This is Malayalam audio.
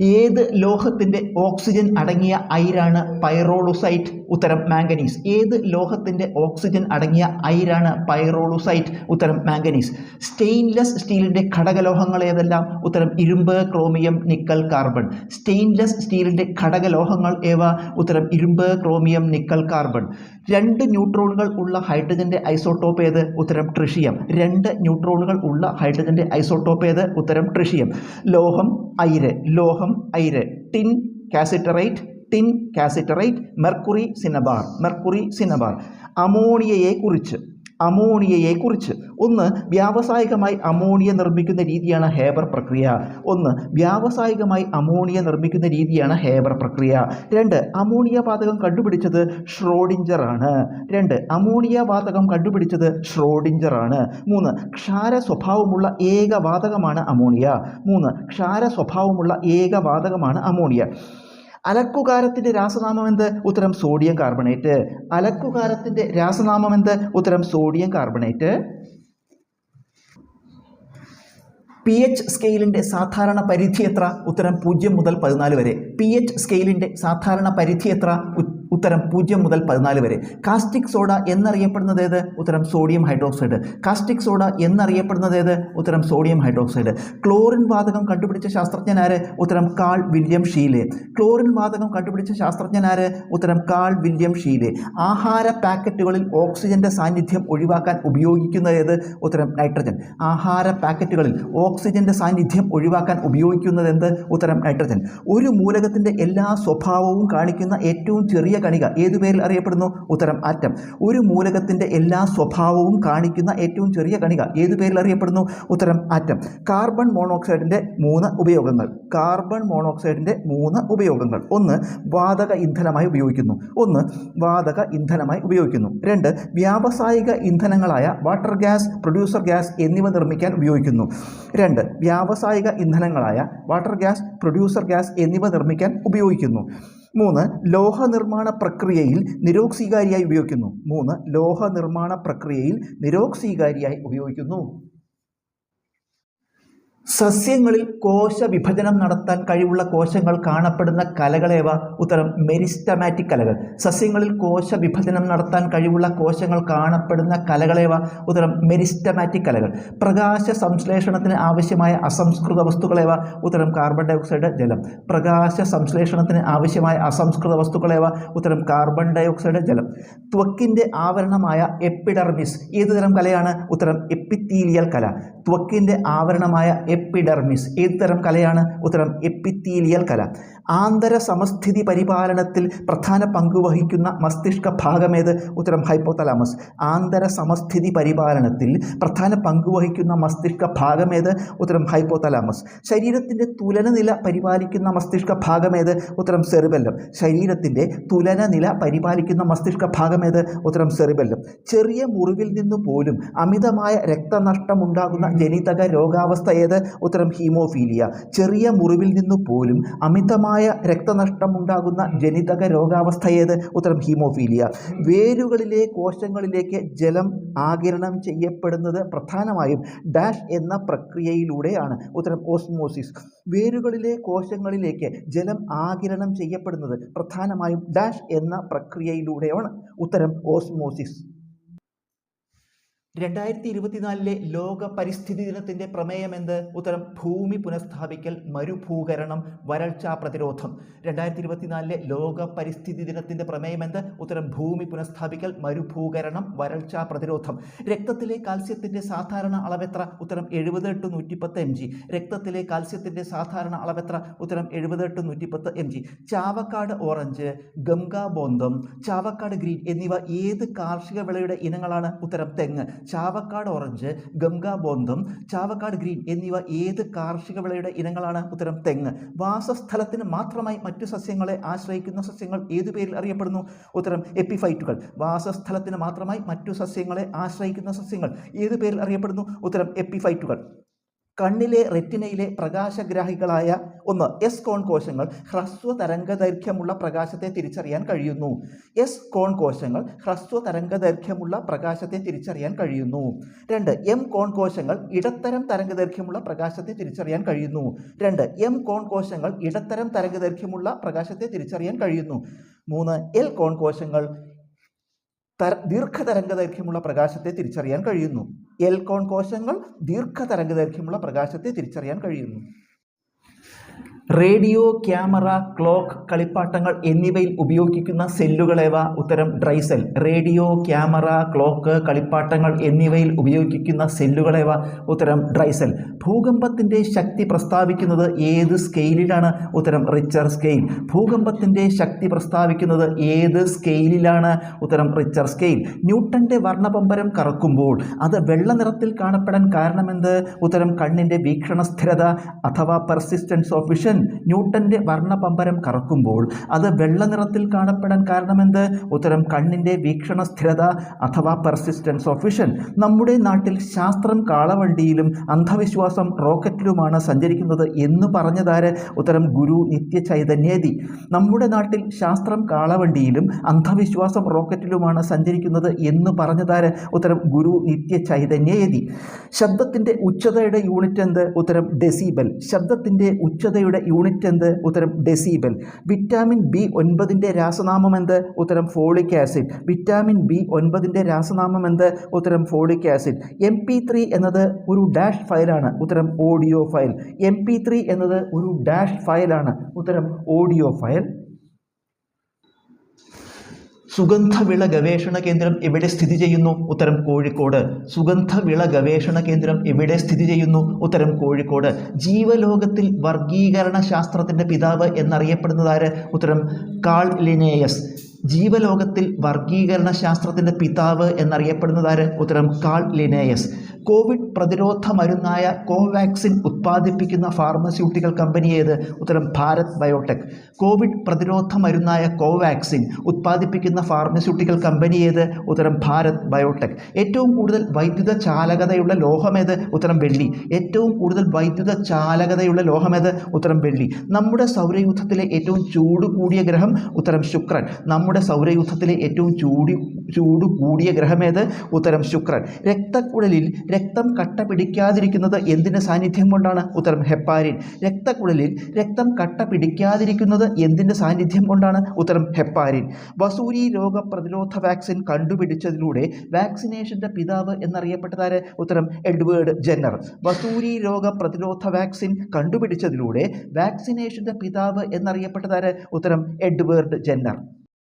ഏത് ലോഹത്തിന്റെ ഓക്സിജൻ അടങ്ങിയ അയിരാണ് പൈറോളുസൈറ്റ്? ഉത്തരം മാംഗനീസ്. ഏത് ലോഹത്തിന്റെ ഓക്സിജൻ അടങ്ങിയ അയിരാണ് പൈറോളുസൈറ്റ്? ഉത്തരം മാംഗനീസ്. സ്റ്റെയിൻലെസ് സ്റ്റീലിന്റെ ഘടകലോഹങ്ങൾ ഏതെല്ലാം? ഉത്തരം ഇരുമ്പ് ക്രോമിയം നിക്കൽ കാർബൺ. സ്റ്റെയിൻലെസ് സ്റ്റീലിന്റെ ഘടകലോഹങ്ങൾ ഏവ? ഉത്തരം ഇരുമ്പ് ക്രോമിയം നിക്കൽ കാർബൺ. രണ്ട് ന്യൂട്രോണുകൾ ഉള്ള ഹൈഡ്രജന്റെ ഐസോട്ടോപ്പ് ഏത്? ഉത്തരം ട്രിഷിയം. രണ്ട് ന്യൂട്രോണുകൾ ഉള്ള ഹൈഡ്രജന്റെ ഐസോട്ടോപ്പ് ഏത്? ഉത്തരം ട്രിഷിയം. ലോഹം അയിര്. ലോഹം അയിര് tin cassiterite tin cassiterite mercury cinnabar mercury cinnabar. അമോണിയയെക്കുറിച്ച് അമോണിയയെക്കുറിച്ച്. ഒന്ന് വ്യാവസായികമായി അമോണിയ നിർമ്മിക്കുന്ന രീതിയാണ് ഹേബർ പ്രക്രിയ. ഒന്ന് വ്യാവസായികമായി അമോണിയ നിർമ്മിക്കുന്ന രീതിയാണ് ഹേബർ പ്രക്രിയ. രണ്ട് അമോണിയ വാതകം കണ്ടുപിടിച്ചത് ഷ്രോഡിഞ്ചർ ആണ്. രണ്ട് അമോണിയ വാതകം കണ്ടുപിടിച്ചത് ഷ്രോഡിഞ്ചർ ആണ്. മൂന്ന് ക്ഷാര സ്വഭാവമുള്ള ഏക വാതകമാണ് അമോണിയ. മൂന്ന് ക്ഷാര സ്വഭാവമുള്ള ഏക വാതകമാണ് അമോണിയ. അലക്കുകാരത്തിന്റെ രാസനാമം എന്ത്? ഉത്തരം സോഡിയം കാർബണേറ്റ്. അലക്കുകാരത്തിന്റെ രാസനാമം എന്ത്? ഉത്തരം സോഡിയം കാർബണേറ്റ്. പി എച്ച് സ്കെയിലിന്റെ സാധാരണ പരിധി എത്ര? ഉത്തരം പൂജ്യം മുതൽ പതിനാല് വരെ. പി എച്ച് സ്കെയിലിന്റെ സാധാരണ പരിധി എത്ര? ഉത്തരം പൂജ്യം മുതൽ പതിനാല് വരെ. കാസ്റ്റിക് സോഡ എന്നറിയപ്പെടുന്നത് ഏത്? ഉത്തരം സോഡിയം ഹൈഡ്രോക്സൈഡ്. കാസ്റ്റിക് സോഡ എന്നറിയപ്പെടുന്നത് ഏത്? ഉത്തരം സോഡിയം ഹൈഡ്രോക്സൈഡ്. ക്ലോറിൻ വാതകം കണ്ടുപിടിച്ച ശാസ്ത്രജ്ഞനാര് ഉത്തരം കാൾ വില്യം ഷീലെ. ക്ലോറിൻ വാതകം കണ്ടുപിടിച്ച ശാസ്ത്രജ്ഞനാര് ഉത്തരം കാൾ വില്യം ഷീലെ. ആഹാര പാക്കറ്റുകളിൽ ഓക്സിജന്റെ സാന്നിധ്യം ഒഴിവാക്കാൻ ഉപയോഗിക്കുന്നത് ഏത്? ഉത്തരം നൈട്രജൻ. ആഹാര പാക്കറ്റുകളിൽ ഓക്സിജന്റെ സാന്നിധ്യം ഒഴിവാക്കാൻ ഉപയോഗിക്കുന്നത് എന്ത്? ഉത്തരം നൈട്രജൻ. ഒരു മൂലകത്തിന്റെ എല്ലാ സ്വഭാവവും കാണിക്കുന്ന ഏറ്റവും ചെറിയ കണിക ഏതു പേരിൽ അറിയപ്പെടുന്നു? ഉത്തരം ആറ്റം. ഒരു മൂലകത്തിന്റെ എല്ലാ സ്വഭാവവും കാണിക്കുന്ന ഏറ്റവും ചെറിയ കണിക ഏതു പേരിൽ അറിയപ്പെടുന്നു? ഉത്തരം ആറ്റം. കാർബൺ മോണോക്സൈഡിന്റെ മൂന്ന് ഉപയോഗങ്ങൾ. കാർബൺ മോണോക്സൈഡിന്റെ മൂന്ന് ഉപയോഗങ്ങൾ. ഒന്ന് വാതക ഇന്ധനമായി ഉപയോഗിക്കുന്നു. ഒന്ന് വാതക ഇന്ധനമായി ഉപയോഗിക്കുന്നു. രണ്ട് വ്യാവസായിക ഇന്ധനങ്ങളായ വാട്ടർ ഗ്യാസ് പ്രൊഡ്യൂസർ ഗ്യാസ് എന്നിവ നിർമ്മിക്കാൻ ഉപയോഗിക്കുന്നു. രണ്ട് വ്യാവസായിക ഇന്ധനങ്ങളായ വാട്ടർ ഗ്യാസ് പ്രൊഡ്യൂസർ ഗ്യാസ് എന്നിവ നിർമ്മിക്കാൻ ഉപയോഗിക്കുന്നു. മൂന്ന് ലോഹ നിർമ്മാണ പ്രക്രിയയിൽ നിരോക്സീകാരിയായി ഉപയോഗിക്കുന്നു. മൂന്ന് ലോഹ നിർമ്മാണ പ്രക്രിയയിൽ നിരോക്സീകാരിയായി ഉപയോഗിക്കുന്നു. സസ്യങ്ങളിൽ കോശ വിഭജനം നടത്താൻ കഴിവുള്ള കോശങ്ങൾ കാണപ്പെടുന്ന കലകളേവ ഉത്തരം മെരിസ്റ്റമാറ്റിക് കലകൾ. സസ്യങ്ങളിൽ കോശ വിഭജനം നടത്താൻ കഴിവുള്ള കോശങ്ങൾ കാണപ്പെടുന്ന കലകളേവ ഉത്തരം മെരിസ്റ്റമാറ്റിക് കലകൾ. പ്രകാശ സംശ്ലേഷണത്തിന് ആവശ്യമായ അസംസ്കൃത വസ്തുക്കളേവ ഉത്തരം കാർബൺ ഡയോക്സൈഡ് ജലം. പ്രകാശ സംശ്ലേഷണത്തിന് ആവശ്യമായ അസംസ്കൃത വസ്തുക്കളേവ ഉത്തരം കാർബൺ ഡയോക്സൈഡ് ജലം. ത്വക്കിന്റെ ആവരണമായ എപ്പിഡർമിസ് ഏതുതരം കലയാണ്? ഉത്തരം എപ്പിത്തീലിയൽ കല. ത്വക്കിന്റെ ആവരണമായ എപ്പിഡർമിസ്. ഏത് തരം കലയാണ്? ഉത്തരം എപ്പിത്തീലിയൽ കല. ആന്തര സമസ്ഥിതി പരിപാലനത്തിൽ പ്രധാന പങ്ക് വഹിക്കുന്ന മസ്തിഷ്ക ഭാഗമേത് ഉത്തരം ഹൈപ്പോതലാമസ്. ആന്തര സമസ്ഥിതി പരിപാലനത്തിൽ പ്രധാന പങ്ക് വഹിക്കുന്ന മസ്തിഷ്ക ഭാഗമേത് ഉത്തരം ഹൈപ്പോതലാമസ്. ശരീരത്തിന്റെ തുലനനില പരിപാലിക്കുന്ന മസ്തിഷ്ക ഭാഗമേത് ഉത്തരം സെറിബെല്ലം. ശരീരത്തിന്റെ തുലനനില പരിപാലിക്കുന്ന മസ്തിഷ്ക ഭാഗമേത് ഉത്തരം സെറിബെല്ലം. ചെറിയ മുറിവിൽ നിന്ന് പോലും അമിതമായ രക്തനഷ്ടമുണ്ടാകുന്ന ജനിതക രോഗാവസ്ഥ ഏത്? ഉത്തരം ഹീമോഫീലിയ. ചെറിയ മുറിവിൽ നിന്ന് പോലും അമിതമായ രക്തനഷ്ടമുണ്ടാകുന്ന ജനിതക രോഗാവസ്ഥ ഏത്? ഉത്തരം ഹീമോഫീലിയ. വേരുകളിലെ കോശങ്ങളിലേക്ക് ജലം ആകിരണം ചെയ്യപ്പെടുന്നത് പ്രധാനമായും ഡാഷ് എന്ന പ്രക്രിയയിലൂടെയാണ്. ഉത്തരം ഓസ്മോസിസ്. വേരുകളിലെ കോശങ്ങളിലേക്ക് ജലം ആകിരണം ചെയ്യപ്പെടുന്നത് പ്രധാനമായും ഡാഷ് എന്ന പ്രക്രിയയിലൂടെയാണ്. ഉത്തരം ഓസ്മോസിസ്. രണ്ടായിരത്തി ഇരുപത്തിനാലിലെ ലോക പരിസ്ഥിതി ദിനത്തിന്റെ പ്രമേയം എന്ത്? ഉത്തരം ഭൂമി പുനഃസ്ഥാപിക്കൽ മരുഭൂകരണം വരൾച്ചാ പ്രതിരോധം. രണ്ടായിരത്തി ഇരുപത്തിനാലിലെ ലോക പരിസ്ഥിതി ദിനത്തിന്റെ പ്രമേയം എന്ത്? ഉത്തരം ഭൂമി പുനഃസ്ഥാപിക്കൽ മരുഭൂകരണം വരൾച്ചാ പ്രതിരോധം. രക്തത്തിലെ കാൽസ്യത്തിന്റെ സാധാരണ അളവെത്ര? ഉത്തരം എഴുപത് ടു നൂറ്റിപ്പത്ത് എം ജി. രക്തത്തിലെ കാൽസ്യത്തിന്റെ സാധാരണ അളവെത്ര? ഉത്തരം എഴുപത് ടു നൂറ്റിപ്പത്ത് M G. Chavakkad orange Ganga Bondam Chavakkad green എന്നിവ ഏത് കാർഷിക വിളയുടെ ഇനങ്ങളാണ്? ഉത്തരം തെങ്ങ്. ചാവക്കാട് ഓറഞ്ച് ഗംഗാ ബോന്തം ചാവക്കാട് ഗ്രീൻ എന്നിവ ഏത് കാർഷിക വിളയുടെ ഇനങ്ങളാണ്? ഉത്തരം തെങ്ങ്. വാസസ്ഥലത്തിന് മാത്രമായി മറ്റു സസ്യങ്ങളെ ആശ്രയിക്കുന്ന സസ്യങ്ങൾ ഏതു പേരിൽ അറിയപ്പെടുന്നു? ഉത്തരം എപ്പിഫൈറ്റുകൾ. വാസസ്ഥലത്തിന് മാത്രമായി മറ്റു സസ്യങ്ങളെ ആശ്രയിക്കുന്ന സസ്യങ്ങൾ ഏതു പേരിൽ അറിയപ്പെടുന്നു? ഉത്തരം എപ്പിഫൈറ്റുകൾ. കണ്ണിലെ റെറ്റിനയിലെ പ്രകാശഗ്രാഹികളായ ഒന്ന് എസ് കോൺ കോശങ്ങൾ ഹ്രസ്വ തരംഗദൈർഘ്യമുള്ള പ്രകാശത്തെ തിരിച്ചറിയാൻ കഴിയുന്നു. എസ് കോൺ കോശങ്ങൾ ഹ്രസ്വ തരംഗദൈർഘ്യമുള്ള പ്രകാശത്തെ തിരിച്ചറിയാൻ കഴിയുന്നു. രണ്ട് എം കോൺ കോശങ്ങൾ ഇടത്തരം തരംഗദൈർഘ്യമുള്ള പ്രകാശത്തെ തിരിച്ചറിയാൻ കഴിയുന്നു. രണ്ട് എം കോൺ കോശങ്ങൾ ഇടത്തരം തരംഗദൈർഘ്യമുള്ള പ്രകാശത്തെ തിരിച്ചറിയാൻ കഴിയുന്നു. മൂന്ന് എൽ കോൺ കോശങ്ങൾ തര ദീർഘതരംഗദൈർഘ്യമുള്ള പ്രകാശത്തെ തിരിച്ചറിയാൻ കഴിയുന്നു. എൽ കോൺ കോശങ്ങൾ ദീർഘതരംഗദൈർഘ്യമുള്ള പ്രകാശത്തെ തിരിച്ചറിയാൻ കഴിയുന്നു. റേഡിയോ ക്യാമറ ക്ലോക്ക് കളിപ്പാട്ടങ്ങൾ എന്നിവയിൽ ഉപയോഗിക്കുന്ന സെല്ലുകളേവ ഉത്തരം dry cell. Radio camera clock കളിപ്പാട്ടങ്ങൾ എന്നിവയിൽ ഉപയോഗിക്കുന്ന സെല്ലുകളേവ ഉത്തരം ഡ്രൈ സെൽ. ഭൂകമ്പത്തിന്റെ ശക്തി പ്രസ്താവിക്കുന്നത് ഏത് സ്കെയിലിലാണ്? ഉത്തരം റിച്ചർ സ്കെയിൽ. ഭൂകമ്പത്തിന്റെ ശക്തി പ്രസ്താവിക്കുന്നത് ഏത് സ്കെയിലിലാണ്? ഉത്തരം റിച്ചർ സ്കെയിൽ. ന്യൂട്ടന്റെ വർണപമ്പരം കറക്കുമ്പോൾ അത് വെള്ള നിറത്തിൽ കാണപ്പെടാൻ കാരണമെന്ത്? ഉത്തരം കണ്ണിന്റെ വീക്ഷണ സ്ഥിരത അഥവാ പെർസിസ്റ്റൻസ് ഓഫ് വിഷൻ ന്യൂട്ടന്റെ വർണപമ്പരം കറക്കുമ്പോൾ അത് വെള്ള നിറത്തിൽ കാണപ്പെടാൻ കാരണമെന്ത്? ഉത്തരം കണ്ണിന്റെ വീക്ഷണ സ്ഥിരത അഥവാ പെർസിസ്റ്റൻസ് ഓഫ് വിഷൻ നമ്മുടെ നാട്ടിൽ ശാസ്ത്രം കാളവണ്ടിയിലും അന്ധവിശ്വാസം റോക്കറ്റിലുമാണ് സഞ്ചരിക്കുന്നത് എന്ന് പറഞ്ഞതാര്? ഉത്തരം ഗുരു നിത്യ ചൈതന്യേതി നമ്മുടെ നാട്ടിൽ ശാസ്ത്രം കാളവണ്ടിയിലും അന്ധവിശ്വാസം റോക്കറ്റിലുമാണ് സഞ്ചരിക്കുന്നത് എന്ന് പറഞ്ഞതാര്? ഉത്തരം ഗുരു നിത്യ ചൈതന്യയതി ശബ്ദത്തിന്റെ ഉച്ചതയുടെ യൂണിറ്റ് എന്ത്? ഉത്തരം ഡെസിബൽ. ശബ്ദത്തിന്റെ ഉച്ചതയുടെ യൂണിറ്റ് എന്ത്? ഉത്തരം ഡെസിബൽ. വിറ്റാമിൻ ബി ഒൻപതിന്റെ രാസനാമം എന്ത്? ഉത്തരം ഫോളിക് ആസിഡ്. വിറ്റാമിൻ ബി ഒൻപതിന്റെ രാസനാമം എന്ത്? ഉത്തരം folic acid. M P three എന്നത് ഒരു ഡാഷ് ഫയലാണ് ഉത്തരം audio file. M P three എന്നത് ഒരു ഡാഷ് ഫയലാണ് ഉത്തരം ഓഡിയോ ഫയൽ. സുഗന്ധവിള ഗവേഷണ കേന്ദ്രം എവിടെ സ്ഥിതി ചെയ്യുന്നു? ഉത്തരം കോഴിക്കോട്. സുഗന്ധവിള ഗവേഷണ കേന്ദ്രം എവിടെ സ്ഥിതി ചെയ്യുന്നു? ഉത്തരം കോഴിക്കോട്. ജീവലോകത്തിൽ വർഗീകരണ ശാസ്ത്രത്തിന്റെ പിതാവ് എന്നറിയപ്പെടുന്നതാര്? ഉത്തരം കാൾ ലിനേയസ്. ജീവലോകത്തിൽ വർഗീകരണ ശാസ്ത്രത്തിന്റെ പിതാവ് എന്നറിയപ്പെടുന്നതാര്? ഉത്തരം കാൾ ലിനേയസ്. കോവിഡ് പ്രതിരോധ മരുന്നായ കോവാക്സിൻ ഉത്പാദിപ്പിക്കുന്ന ഫാർമസ്യൂട്ടിക്കൽ കമ്പനി ഏത്? ഉത്തരം ഭാരത് ബയോടെക്. കോവിഡ് പ്രതിരോധ മരുന്നായ കോവാക്സിൻ ഉത്പാദിപ്പിക്കുന്ന ഫാർമസ്യൂട്ടിക്കൽ കമ്പനി ഏത്? ഉത്തരം ഭാരത് ബയോടെക്. ഏറ്റവും കൂടുതൽ വൈദ്യുത ചാലകതയുള്ള ലോഹമേത് ഉത്തരം വെള്ളി. ഏറ്റവും കൂടുതൽ വൈദ്യുത ചാലകതയുള്ള ലോഹമേത് ഉത്തരം വെള്ളി. നമ്മുടെ സൗരയൂഥത്തിലെ ഏറ്റവും ചൂട് കൂടിയ ഗ്രഹം? ഉത്തരം ശുക്രൻ. നമ്മുടെ സൗരയൂഥത്തിലെ ഏറ്റവും ചൂടി ചൂട് കൂടിയ ഗ്രഹമേത് ഉത്തരം ശുക്രൻ. രക്തക്കുഴലിൽ രക്തം കട്ട പിടിക്കാതിരിക്കുന്നത് എന്തിന്റെ സാന്നിധ്യം കൊണ്ടാണ്? ഉത്തരം ഹെപ്പാരിൻ. രക്തക്കുഴലിൽ രക്തം കട്ട പിടിക്കാതിരിക്കുന്നത് എന്തിന്റെ സാന്നിധ്യം കൊണ്ടാണ്? ഉത്തരം ഹെപ്പാരിൻ. വസൂരി രോഗപ്രതിരോധ വാക്സിൻ കണ്ടുപിടിച്ചതിലൂടെ വാക്സിനേഷന്റെ പിതാവ് എന്നറിയപ്പെട്ടതാര്? ഉത്തരം എഡ്വേർഡ് ജെന്നർ. വസൂരി രോഗപ്രതിരോധ വാക്സിൻ കണ്ടുപിടിച്ചതിലൂടെ വാക്സിനേഷന്റെ പിതാവ് എന്നറിയപ്പെട്ടതാര്? ഉത്തരം എഡ്വേർഡ് ജെന്നർ.